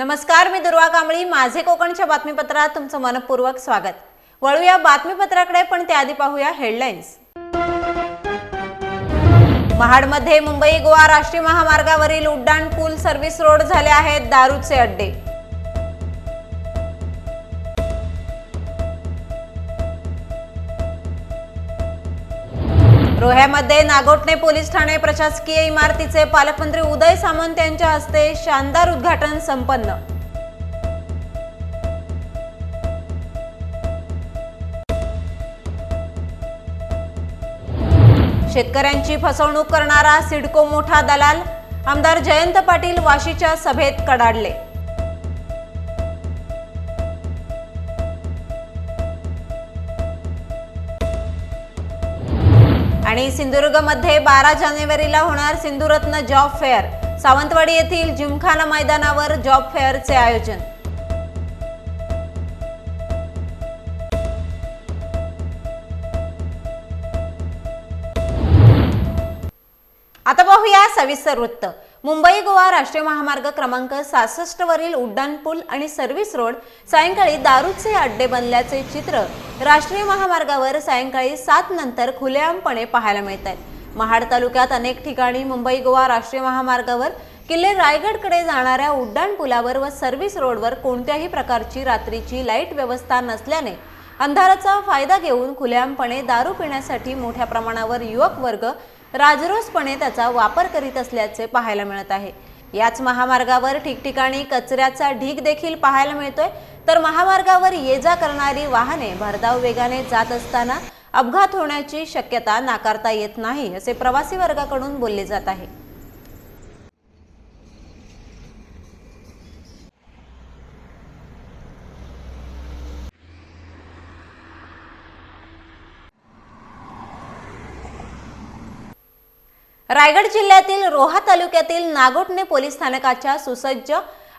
नमस्कार मी दुर्वा कांबळी. माझे कोकणच्या बातमीपत्रात तुमचं मनपूर्वक स्वागत. वळूया बातमीपत्राकडे पण त्याआधी पाहूया हेडलाईन्स महाडमध्ये मुंबई गोवा राष्ट्रीय महामार्गावरील उड्डाण पूल सर्व्हिस रोड झाले आहेत दारूचे अड्डे. रोह्यामध्ये नागोटणे पोलीस ठाणे प्रशासकीय इमारतीचे पालकमंत्री उदय सामंत यांच्या हस्ते शानदार उद्घाटन संपन्न. शेतकऱ्यांची फसवणूक करणारा सिडको मोठा दलाल आमदार जयंत पाटील वाशीच्या सभेत कडाडले. आणि सिंधुदुर्गमध्ये बारा जानेवारीला होणार सिंधुरत्न जॉब फेअर. सावंतवाडी येथील जिमखाना मैदानावर जॉब फेअरचे आयोजन. आता पाहूया सविस्तर वृत्त. मुंबई गोवा राष्ट्रीय महामार्ग क्रमांक सहासष्ट वरील उड्डाणपूल आणि सर्व्हिस रोड सायंकाळी दारूचे अड्डे बनल्याचे चित्र राष्ट्रीय महामार्गावर सायंकाळी सात नंतर खुलेआमपणे पाहायला मिळत आहेत महाड तालुक्यात अनेक ठिकाणी मुंबई गोवा राष्ट्रीय महामार्गावर किल्ले रायगडकडे जाणाऱ्या उड्डाणपुलावर व सर्व्हिस रोडवर कोणत्याही प्रकारची रात्रीची लाइट व्यवस्था नसल्याने अंधाराचा फायदा घेऊन खुलेआमपणे दारू पिण्यासाठी मोठ्या प्रमाणावर युवक वर्ग राजरोसपणे त्याचा वापर करीत असल्याचे पाहायला मिळत आहे. याच महामार्गावर ठिकठिकाणी कचऱ्याचा ढीग देखील पाहायला मिळतोय. तर महामार्गावर ये जा करणारी वाहने भरधाव वेगाने जात असताना अपघात होण्याची शक्यता नाकारता येत नाही असे प्रवासी वर्गाकडून बोलले जात आहे. रायगड जिल्ह्यातील रोहा तालुक्यातील नागोटणे पोलीस स्थानकाच्या सुसज्ज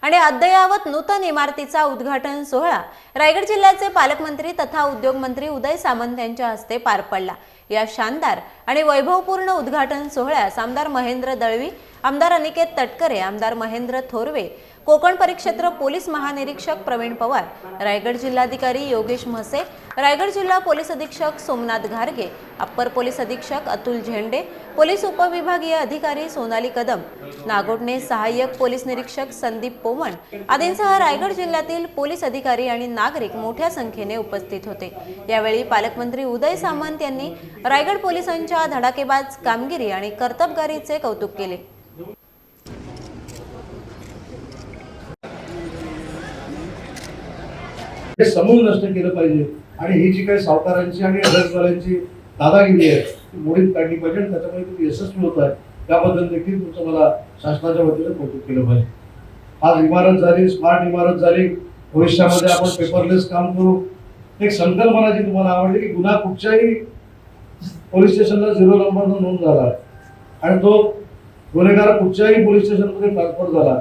आणि अद्ययावत नूतन इमारतीचा उद्घाटन सोहळा रायगड जिल्ह्याचे पालकमंत्री तथा उद्योगमंत्री उदय सामंत यांच्या हस्ते पार पडला. या शानदार आणि वैभवपूर्ण उद्घाटन सोहळ्यास आमदार महेंद्र दळवी आमदार अनिकेत तटकरे आमदार महेंद्र थोरवे कोकण परिक्षेत्र पोलीस महानिरीक्षक प्रवीण पवार रायगड जिल्हाधिकारी योगेश म्हसे रायगड जिल्हा पोलीस अधीक्षक सोमनाथ घारगे अप्पर पोलीस अधीक्षक अतुल झेंडे पोलीस उपविभागीय अधिकारी सोनाली कदम नागोटणे सहाय्यक पोलीस निरीक्षक संदीप पोमण आदींसह रायगड जिल्ह्यातील पोलीस अधिकारी आणि नागरिक मोठ्या संख्येने उपस्थित होते. यावेळी पालकमंत्री उदय सामंत यांनी रायगड पोलिसांच्या धडाकेबाज कामगिरी आणि कर्तबगारीचे कौतुक केले. हे समूळ नष्ट केलं पाहिजे. आणि ही जी काही सावकारांची आणि ड्रग्जवाल्यांची दादागिरी आहे ती मोडीत काढली पाहिजे आणि त्याच्यामुळे तुम्ही यशस्वी होत आहे त्याबद्दल देखील तुमचं मला शासनाच्या वतीने कौतुक केलं पाहिजे. आज इमारत झाली स्मार्ट इमारत झाली भविष्यामध्ये आपण पेपरलेस काम करू. एक संकल्पना जी तुम्हाला आवडली की गुन्हा कुठच्याही पोलीस स्टेशनला झिरो नंबरनं नोंद झाला. आणि तो गुन्हेगार कुठच्याही पोलीस स्टेशनमध्ये ट्रान्सफर झाला.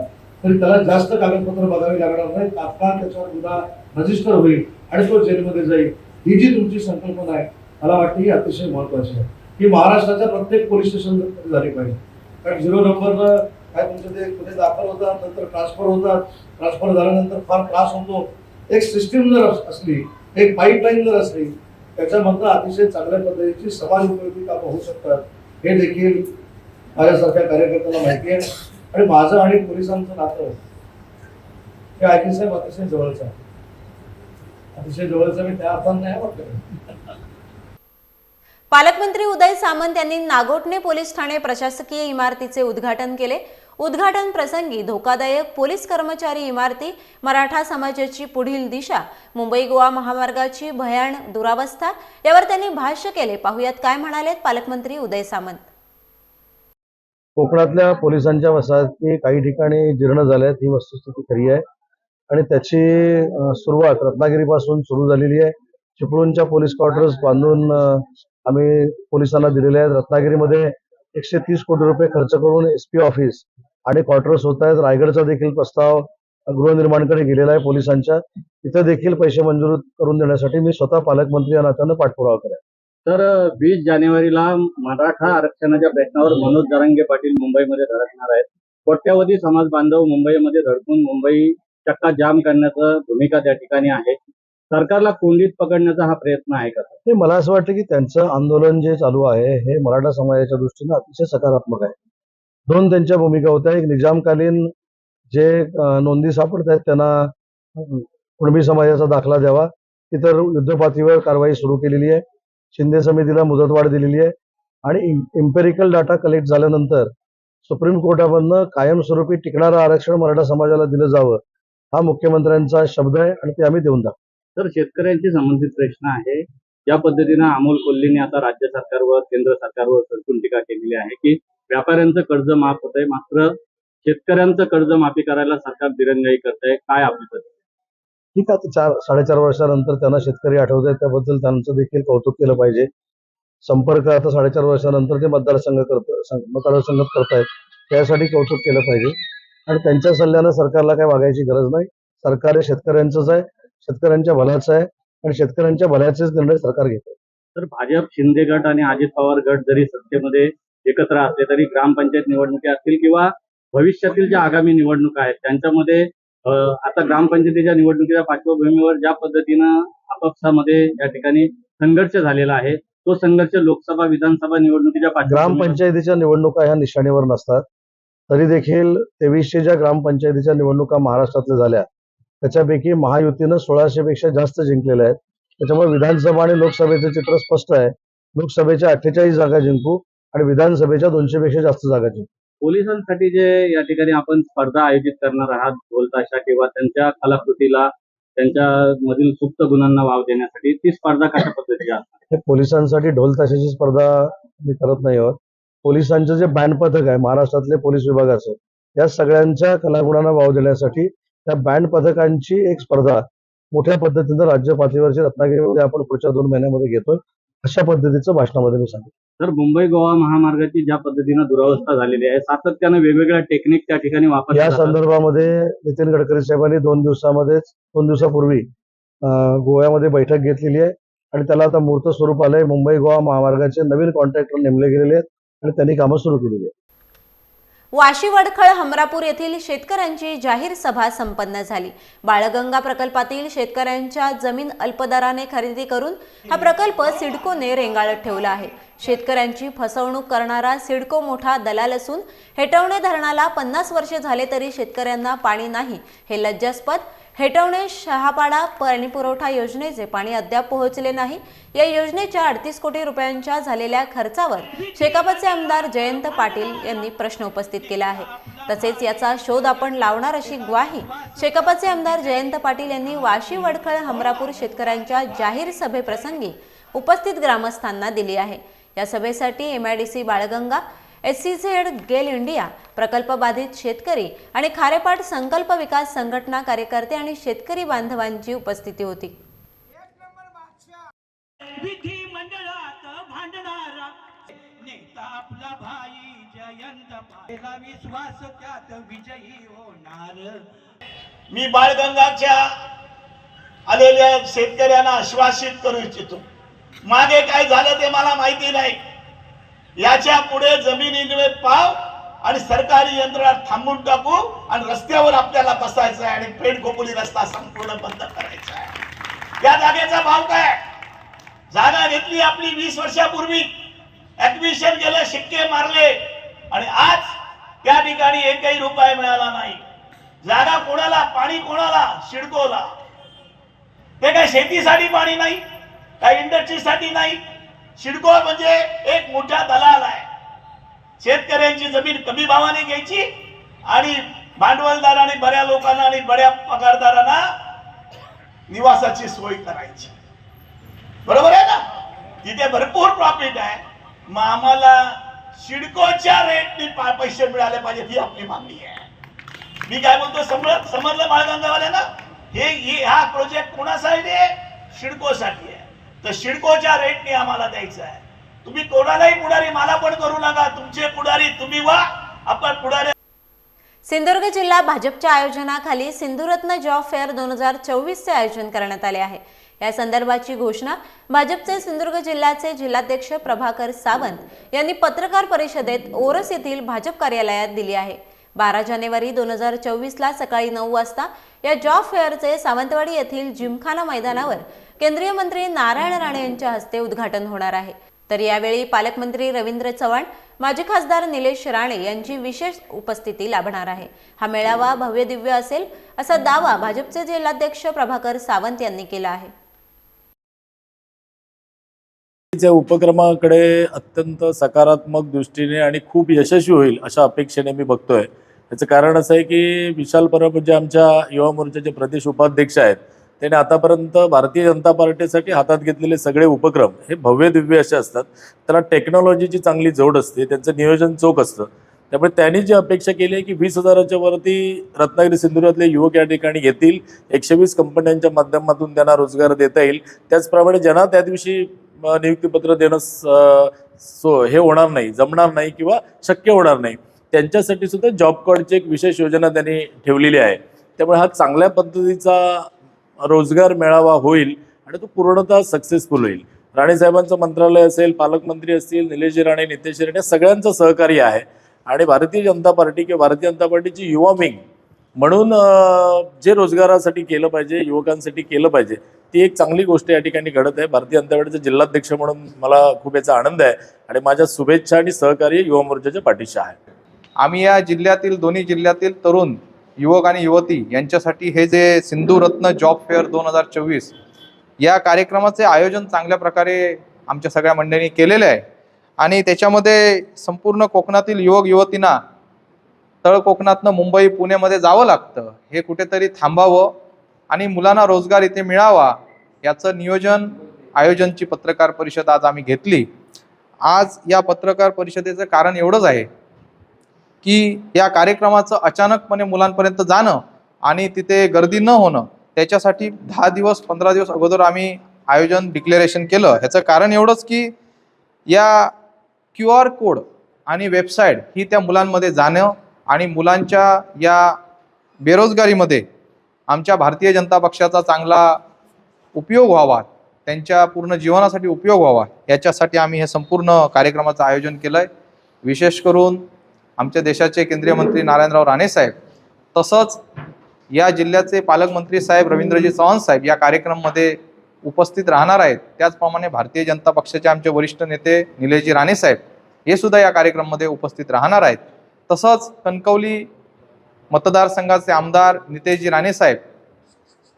तरी त्याला जास्त कागदपत्र बघावी लागणार नाही. तात्काळ त्याच्यावर गुन्हा रजिस्टर होईल आणि तो जेलमध्ये जाईल. ही जी तुमची संकल्पना आहे मला वाटतं ही अतिशय महत्वाची आहे. ही महाराष्ट्राच्या प्रत्येक पोलीस स्टेशन झाली पाहिजे. कारण झिरो नंबरनं काय तुमचे ते कुठे दाखल होतात नंतर ट्रान्सफर होतात. ट्रान्सफर झाल्यानंतर फार त्रास होतो. एक सिस्टीम जर अस- असली एक पाईपलाईन जर असली त्याच्यामधनं अतिशय चांगल्या पद्धतीची समाज उपयोगी कामं होऊ शकतात. हे देखील माझ्यासारख्या कार्यकर्त्यांना माहिती आहे. आणि माझं आणि पोलिसांचं नातं हे आयटी साहेब अतिशय जवळचं आहे. अतिशय जवळचं मी त्या अर्थानं नाही वाटत. पालकमंत्री उदय सामंत यांनी नागोटणे पोलीस ठाणे प्रशासकीय इमारतीचे उद्घाटन केले. उद्घाटन प्रसंगी धोकादायक पोलीस कर्मचारी इमारती मराठा समाजाची पुढील दिशा मुंबई गोवा महामार्गाची भयान दुरावस्था यावर त्यांनी भाष्य केले. पाहुयात काय म्हणालेत पालकमंत्री उदय सामंत. कोकणातल्या पोलिसांच्या वसाहती काही ठिकाणी जीर्ण झाल्या आहेत ही वस्तुस्थिती खरी आहे. आणि त्याची सुरुवात रत्नागिरीपासून सुरू झालेली आहे. चिपळूणच्या पोलीस क्वार्टर्स बांधून आम्ही पोलिसांना दिलेले आहेत. रत्नागिरीमध्ये एकशे तीस कोटी रुपये खर्च करून एस पी ऑफिस आणि क्वार्टर्स होत आहेत. रायगडचा देखील प्रस्ताव गृहनिर्माणकडे गेलेला आहे पोलिसांच्या. तिथं देखील पैसे मंजूर करून देण्यासाठी मी स्वतः पालकमंत्री या नात्यानं पाठपुरावा करेन तर वीस जानेवारीला मराठा आरक्षणाच्या प्रश्नावर मनोज जरांगे पाटील मुंबईमध्ये धडकणार आहेत. कोट्यावधी समाज बांधव मुंबईमध्ये धडकून मुंबई चक्का जाम करण्याचं भूमिका त्या ठिकाणी आहे. सरकारला कोंडीत पकडण्याचा हा प्रयत्न आहे का? हे मला असं वाटतं की त्यांचं आंदोलन जे चालू आहे हे मराठा समाजाच्या दृष्टीनं अतिशय सकारात्मक आहे. दोन त्यांच्या भूमिका होत्या. एक निजामकालीन जे नोंदी सापडत आहेत त्यांना कुणबी समाजाचा दाखला द्यावा. इतर युद्धपातळीवर कारवाई सुरू केलेली आहे. शिंदे समितीला मुदतवाढ दिलेली आहे. आणि इम्पेरिकल डाटा कलेक्ट झाल्यानंतर सुप्रीम कोर्टामधनं कायमस्वरूपी टिकणारं आरक्षण मराठा समाजाला दिलं जावं हा मुख्यमंत्र्यांचा शब्द आहे आणि ते आम्ही देऊन दाखवू तर शेतकऱ्यांशी संबंधित प्रश्न आहे. या पद्धतीनं अमोल कोल्हेंनी आता राज्य सरकारवर केंद्र सरकारवर सरकून टीका केलेली आहे की व्यापाऱ्यांचं कर्ज माफ होत आहे मात्र शेतकऱ्यांचं कर्ज माफी करायला सरकार दिरंगाई करत आहे काय आपली ठीक आहे चार साडेचार वर्षानंतर त्यांना शेतकरी आठवत आहे त्याबद्दल त्यांचं देखील कौतुक केलं पाहिजे. संपर्क आता साडेचार वर्षानंतर ते मतदारसंघ करत मतदारसंघात करतायत त्यासाठी कौतुक केलं पाहिजे. आणि त्यांच्या सल्ल्यानं सरकारला काय वागायची गरज नाही. सरकार हे शेतकऱ्यांचंच आहे शेतकऱ्यांच्या भल्याचं आहे आणि शेतकऱ्यांच्या भल्याचेच निर्णय सरकार घेतं तर भाजप शिंदे गट आणि अजित पवार गट जरी सत्तेमध्ये एकत्र असले तरी ग्रामपंचायत निवडणुकी असतील किंवा भविष्यातील ज्या आगामी निवडणुका आहेत त्यांच्यामध्ये आता ग्रामपंचायतीच्या निवडणुकीच्या पार्श्वभूमीवर ज्या पद्धतीनं आपापसामध्ये या ठिकाणी संघर्ष झालेला आहे तो संघर्ष लोकसभा विधानसभा निवडणुकीच्या ग्रामपंचायतीच्या निवडणुका ह्या निशाणीवर नसतात. तरी देखील तेवीसशे ज्या ग्रामपंचायतीच्या निवडणुका महाराष्ट्रातल्या झाल्या त्याच्यापैकी महायुतीनं सोळाशे पेक्षा जास्त जिंकलेल्या आहेत. त्याच्यामुळे विधानसभा आणि लोकसभेचं चित्र स्पष्ट आहे. लोकसभेच्या अठ्ठेचाळीस जागा जिंकू आणि विधानसभेच्या दोनशे पेक्षा जास्त जागा जिंकू. पोलिसांसाठी जे या ठिकाणी आपण स्पर्धा आयोजित करणार आहात ढोलताशा किंवा त्यांच्या कलाकृतीला त्यांच्या मधील सुप्त गुणांना वाव देण्यासाठी ती स्पर्धा कशा पद्धतीची असणार? हे पोलिसांसाठी ढोलताशाची स्पर्धा मी करत नाही आहोत. पोलिसांचं जे बँड पथक आहे महाराष्ट्रातले पोलीस विभागाचं या सगळ्यांच्या कलागुणांना वाव देण्यासाठी त्या बँड पथकांची एक स्पर्धा मोठ्या पद्धतीनं राज्य पातळीवरची रत्नागिरीमध्ये आपण पुढच्या दोन महिन्यामध्ये घेतोय. अशा पद्धतीचं भाषणामध्ये मी सांगितलं तर मुंबई गोवा महामार्गाची ज्या पद्धतीनं दुरावस्था झालेली आहे सातत्यानं वेगवेगळ्या टेक्निक त्या ठिकाणी वापरल्या या जातात. संदर्भामध्ये नितीन गडकरी साहेबांनी दोन दिवसामध्येच दोन दिवसापूर्वी अं, गोव्यामध्ये बैठक घेतलेली आहे आणि त्याला आता मूर्त स्वरूप आलंय. मुंबई गोवा महामार्गाचे नवीन कॉन्ट्रॅक्टर नेमले गेलेले आहेत आणि त्यांनी कामं सुरू केलेली आहेत. वाशी वडखळ हमरापूर येथील शेतकऱ्यांची जाहीर सभा संपन्न झाली. बाळगंगा प्रकल्पातील शेतकऱ्यांच्या जमीन अल्पदराने खरेदी करून हा प्रकल्प सिडकोने रेंगाळत ठेवला आहे. शेतकऱ्यांची फसवणूक करणारा सिडको मोठा दलाल असून हेटवणे धरणाला पन्नास वर्षे झाले तरी शेतकऱ्यांना पाणी नाही. हे लज्जास्पद. हेटवणे शहापाडा पाणी पुरवठा योजनेचे पाणी अद्याप पोहोचले नाही. या योजनेच्या अडतीस कोटी रुपयांच्या झालेल्या खर्चावर शेकापचे आमदार जयंत पाटील यांनी प्रश्न उपस्थित केला आहे. तसेच याचा शोध आपण लावणार अशी ग्वाही शेकापचे आमदार जयंत पाटील यांनी वाशी वडखळ हमरापूर शेतकऱ्यांच्या जाहीर सभेप्रसंगी उपस्थित ग्रामस्थांना दिली आहे. या सभेसाठी MIDC Balganga S C Z GAIL India प्रकल्प बाधित शेतकरी आणि खारेपाट संकल्प विकास संघटना कार्यकर्ते आणि शेतकरी बांधवांची उपस्थिती होती. विधी मंडळात भांडणारा नेता आपला भाई जयंत पाहिला विश्वास त्यात विजयी होणार. मी बाळगंगाच्या आलेल्या शेतकऱ्यांना आश्वासित करू इच्छितो. मागे काय झालं ते मला माहिती नाही. याच्यापुढे जमिनीने पाव आणि सरकारी यंत्रणा थांबून टाकू आणि रस्त्यावर आपल्याला बसायचं आहे आणि पेट खोपोली रस्ता संपूर्ण बंद करायचा आहे. या जागेचा भाव काय? जागा घेतली आपली वीस वर्षापूर्वी. ऍडमिशन गेलं शिक्के मारले. आणि आज त्या ठिकाणी एकही रुपये मिळाला नाही. जागा कोणाला? पाणी कोणाला? शिडकोला. ते काय शेतीसाठी पाणी नाही? काय इंडस्ट्रीसाठी नाही. शिडको म्हणजे एक मोठा दलाल आहे. शेतकऱ्यांची जमीन कमी भावाने घ्यायची आणि भांडवलदाराने बऱ्या लोकांना आणि बऱ्या पगारदारांना निवासाची सोय करायची. बरोबर आहे ना? तिथे भरपूर प्रॉफिट आहे. मग आम्हाला शिडकोच्या रेटने पैसे मिळाले पाहिजेत ही आपली मागणी आहे. मी काय बोलतो? समज समजलं बाळगंगावाल्यांना हे हे- हा प्रोजेक्ट कोणासाठी आहे? शिडकोसाठी आहे. तर शिडकोच्या रेटने आम्हाला द्यायचं आहे. तुम्ही कोणालाही पुढारी मला पण करू नका. तुमचे पुढारी तुम्ही वा आपण पुढारी सिंधुदुर्ग जिल्हा भाजपच्या आयोजनाखाली सिंधुरत्न जॉब फेअर दोन हजार चोवीसचे आयोजन करण्यात आले आहे. या संदर्भाची घोषणा भाजपचे सिंधुदुर्ग जिल्ह्याचे जिल्हाध्यक्ष प्रभाकर सावंत यांनी पत्रकार परिषदेत ओरस येथील भाजप कार्यालयात दिली आहे. बारा जानेवारी दोन हजार चोवीसला सकाळी नऊ वाजता या जॉब फेअरचे सावंतवाडी येथील जिमखाना मैदानावर केंद्रीय मंत्री नारायण राणे यांच्या हस्ते उद्घाटन होणार आहे. तर यावेळी पालकमंत्री रवींद्र चव्हाण माजी खासदार निलेश राणे यांची विशेष उपस्थिती लाभणार आहे. हा मेळावा भव्य दिव्य असेल असा दावा भाजपचे जिल्हाध्यक्ष प्रभाकर सावंत यांनी केला आहे. या उपक्रमाकडे अत्यंत सकारात्मक दृष्टीने आणि खूप यशस्वी होईल अशा अपेक्षेने मी बघतोय. याचं कारण असं आहे की विशाल परब जे आमच्या युवा मोर्चाचे प्रदेश उपाध्यक्ष आहेत त्याने आतापर्यंत भारतीय जनता पार्टीसाठी हातात घेतलेले सगळे उपक्रम हे भव्य दिव्य असे असतात. त्याला टेक्नॉलॉजीची चांगली जोड असते त्यांचं नियोजन चोख असतं. त्यामुळे त्यांनी जी अपेक्षा केली आहे की वीस हजाराच्या वरती रत्नागिरी सिंधुदुर्गातले युवक या ठिकाणी येतील एकशे वीस कंपन्यांच्या माध्यमातून त्यांना रोजगार देता येईल. त्याचप्रमाणे ज्यांना त्या दिवशी नियुक्तीपत्र देणं स- सो हे होणार नाही जमणार नाही किंवा शक्य होणार नाही त्यांच्यासाठी सुद्धा जॉब कार्डची एक विशेष योजना त्यांनी ठेवलेली आहे. त्यामुळे हा चांगल्या पद्धतीचा रोजगार मेळावा होईल आणि तो पूर्णतः सक्सेसफुल होईल. राणेसाहेबांचं मंत्रालय असेल पालकमंत्री असतील निलेश राणे नितेश राणे सगळ्यांचं सहकार्य आहे. आणि भारतीय जनता पार्टी किंवा भारतीय जनता पार्टीची युवा विंग म्हणून जे रोजगारासाठी केलं पाहिजे युवकांसाठी केलं पाहिजे ती एक चांगली गोष्ट या ठिकाणी घडत आहे. भारतीय जनता पार्टीचा जिल्हाध्यक्ष म्हणून मला खूप याचा आनंद आहे आणि माझ्या शुभेच्छा आणि सहकार्य युवा मोर्चाच्या पाठीशी आहे. आम्ही या जिल्ह्यातील दोन्ही जिल्ह्यातील तरुण युवक आणि युवती यांच्यासाठी हे जे सिंधुरत्न जॉब फेअर दोन हजार चोवीस या कार्यक्रमाचे आयोजन चांगल्या प्रकारे आमच्या सगळ्या मंडळींनी केलेले आहे. आणि त्याच्यामध्ये संपूर्ण कोकणातील युवक युवतींना तळ कोकणातनं मुंबई पुण्यामध्ये जावं लागतं. हे कुठेतरी थांबावं आणि मुलांना रोजगार इथे मिळावा याचं नियोजन आयोजनची पत्रकार परिषद आज आम्ही घेतली. आज या पत्रकार परिषदेचं कारण एवढंच आहे की या कार्यक्रमाचं अचानकपणे मुलांपर्यंत जाणं आणि तिथे गर्दी न होणं त्याच्यासाठी दहा दिवस पंधरा दिवस अगोदर आम्ही आयोजन डिक्लेरेशन केलं. ह्याचं कारण एवढंच की या क्यू आर कोड आणि वेबसाईट ही त्या मुलांमध्ये जाणं आणि मुलांच्या या बेरोजगारीमध्ये आमच्या भारतीय जनता पक्षाचा चांगला उपयोग व्हावा त्यांच्या पूर्ण जीवनासाठी उपयोग व्हावा याच्यासाठी आम्ही हे संपूर्ण कार्यक्रमाचं आयोजन केलं आहे विशेष करून आमच्या देशाचे केंद्रीय मंत्री नारायणराव राणे साहेब तसंच या जिल्ह्याचे पालकमंत्री साहेब रवींद्रजी चव्हाण साहेब या कार्यक्रमामध्ये उपस्थित राहणार आहेत. त्याचप्रमाणे भारतीय जनता पक्षाचे आमचे वरिष्ठ नेते निलेशजी राणे साहेब हे सुद्धा या कार्यक्रमामध्ये उपस्थित राहणार आहेत. तसंच कणकवली मतदारसंघाचे आमदार नितेशजी राणे साहेब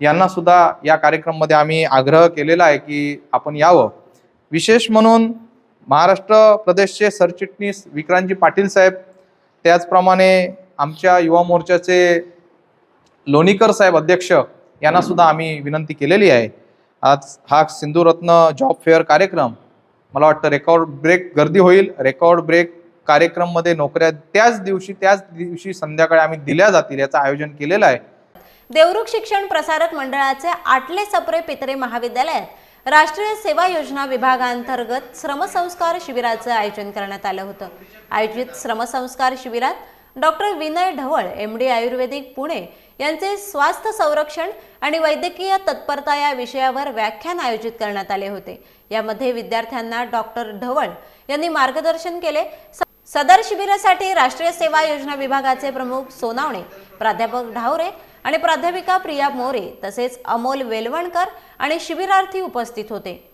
यांना सुद्धा या कार्यक्रमामध्ये आम्ही आग्रह केलेला आहे की आपण यावं. विशेष म्हणून महाराष्ट्र प्रदेशचे सरचिटणीस विक्रांतजी पाटील साहेब त्याचप्रमाणे आमच्या युवा मोर्चाचे लोणीकर साहेब अध्यक्ष यांना सुद्धा आम्ही विनंती केलेली आहे. आज हा सिंधुरत्न जॉब फेअर कार्यक्रम मला वाटतं रेकॉर्ड ब्रेक गर्दी होईल. रेकॉर्ड ब्रेक कार्यक्रममध्ये नोकऱ्या त्याच दिवशी त्याच दिवशी संध्याकाळी आम्ही दिल्या जातील याचं आयोजन केलेलं आहे. देवरुख शिक्षण प्रसारक मंडळाचे आटले सप्रे पितरे महाविद्यालयात राष्ट्रीय सेवा योजना विभागांतर्गत श्रमसंस्कार शिबिराचं आयोजन करण्यात आलं होतं. आयोजित श्रमसंस्कार शिबिरात doctor Vinay Dhaval M D Ayurvedic Pune यांचे स्वास्थ्य संरक्षण आणि वैद्यकीय तत्परता या विषयावर व्याख्यान आयोजित करण्यात आले होते. यामध्ये विद्यार्थ्यांना डॉक्टर ढवळ यांनी मार्गदर्शन केले. स- सदर शिबिरासाठी राष्ट्रीय सेवा योजना विभागाचे प्रमुख सोनावणे प्राध्यापक ढावरे आणि प्राध्यापिका प्रिया मोरे तसेच अमोल वेलवणकर आणि शिबिरार्थी उपस्थित होते.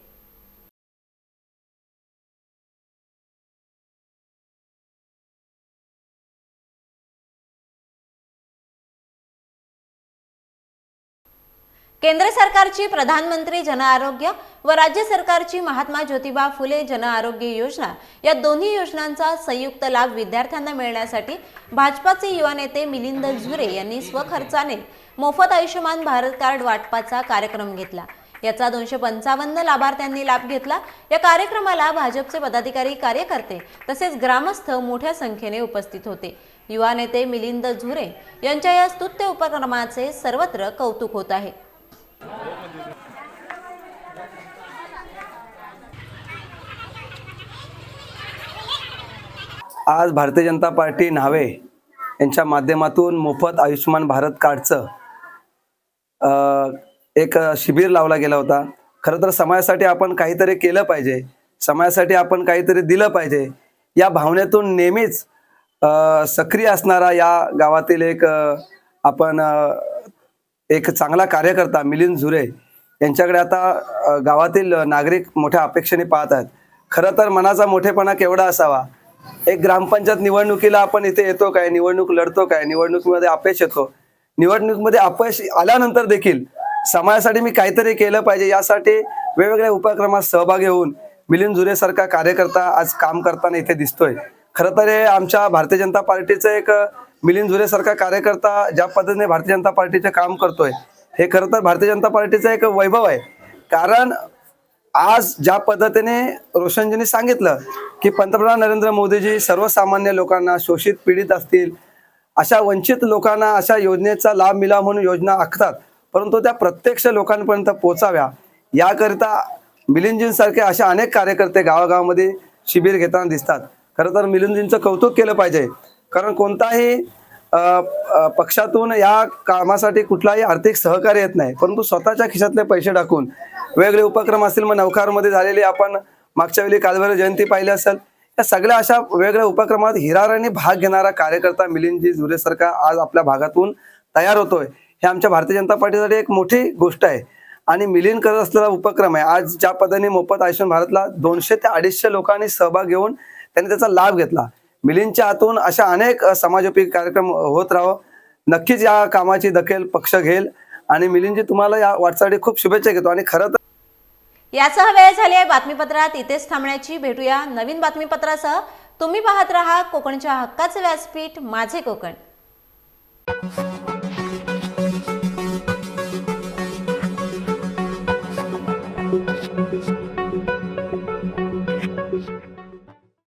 केंद्र सरकारची प्रधानमंत्री जन आरोग्य व राज्य सरकारची महात्मा ज्योतिबा फुले जनआरोग्य योजना या दोन्ही योजनांचा संयुक्त लाभ विद्यार्थ्यांना मिळण्यासाठी भाजपाचे युवा नेते मिलिंद झुरे यांनी स्वखर्चाने मोफत आयुष्यमान भारत कार्ड वाटपाचा कार्यक्रम घेतला. याचा दोनशे पंचावन्न लाभार्थ्यांनी लाभ घेतला. या कार्यक्रमाला भाजपचे पदाधिकारी कार्यकर्ते तसेच ग्रामस्थ मोठ्या संख्येने उपस्थित होते. युवा नेते मिलिंद झुरे यांच्या या स्तुत्य उपक्रमाचे सर्वत्र कौतुक होत आहे. आज भारतीय जनता पार्टी न्हावे यांच्या माध्यमातून मोफत आयुष्यमान भारत कार्डचं एक शिबिर लावला गेला होता. खरं तर समाजासाठी आपण काहीतरी केलं पाहिजे. समाजासाठी आपण काहीतरी दिलं पाहिजे. या भावनेतून नेहमीच सक्रिय असणारा या गावातील एक आपण एक चांगला कार्यकर्ता मिलिंद झुरे यांच्याकडे आता गावातील नागरिक मोठ्या अपेक्षेने पाहत आहेत. खरं तर मनाचा मोठेपणा केवढा असावा? एक ग्रामपंचायत निवडणुकीला आपण इथे येतो काय? निवडणूक लढतो काय? निवडणुकीमध्ये अपयश येतो. निवडणुकीमध्ये अपयश आल्यानंतर देखील समाजासाठी मी काहीतरी केलं पाहिजे. यासाठी वेगवेगळ्या उपक्रमात सहभागी होऊन मिलिंद झुरेसारखा कार्यकर्ता आज काम करताना इथे दिसतोय. खरं तर हे आमच्या भारतीय जनता पार्टीचं एक मिलिंद झुरेसारखा कार्यकर्ता ज्या पद्धतीने भारतीय जनता पार्टीचे काम करतोय हे खरं तर भारतीय जनता पार्टीचं एक वैभव आहे. कारण आज ज्या पद्धतीने रोशनजींनी सांगितलं की पंतप्रधान नरेंद्र मोदीजी सर्वसामान्य लोकांना शोषित पीडित असतील अशा वंचित लोकांना अशा योजनेचा लाभ मिळावा म्हणून योजना आखतात परंतु त्या प्रत्यक्ष लोकांपर्यंत पोचाव्या याकरिता मिलिंदजींसारखे अशा अनेक कार्यकर्ते गावागावामध्ये शिबिर घेताना दिसतात. खरं तर मिलिंदजींचं कौतुक केलं पाहिजे. कारण कोणताही पक्षातून या कामासाठी कुठलाही आर्थिक सहकार्य येत नाही. परंतु स्वतःच्या खिशातले पैसे टाकून वेगळे उपक्रम असतील मग नौकारमध्ये झालेले आपण मागच्या वेळी कालभैरव जयंती पाहिली असेल या सगळ्या अशा वेगळ्या उपक्रमात हिराराने भाग घेणारा कार्यकर्ता मिलिंदजी झुरेसारखा आज आपल्या भागातून तयार होतोय. हे आमच्या भारतीय जनता पार्टीसाठी एक मोठी गोष्ट आहे. आणि मिलिंद करत असलेला उपक्रम आहे. आज ज्या पद्धतीने मोफत आयुष्यमान भारतला दोनशे ते अडीचशे लोकांनी सहभाग घेऊन त्यांनी त्याचा लाभ घेतला. मिलिंदच्या हातून अशा अनेक समाजोपयोगी कार्यक्रम होत राहावं नक्कीच या कामाची दखल पक्ष घेईल. आणि मिलिंदजी तुम्हाला या वाटसाठी खूप शुभेच्छा घेतो. आणि खरं तर यासह वेळ झाली आहे बातमीपत्रात. इथेच थांबण्याची भेटूया नवीन बातमीपत्रासह. तुम्ही पाहत रहा कोकणच्या हक्काचं व्यासपीठ माझे कोकण.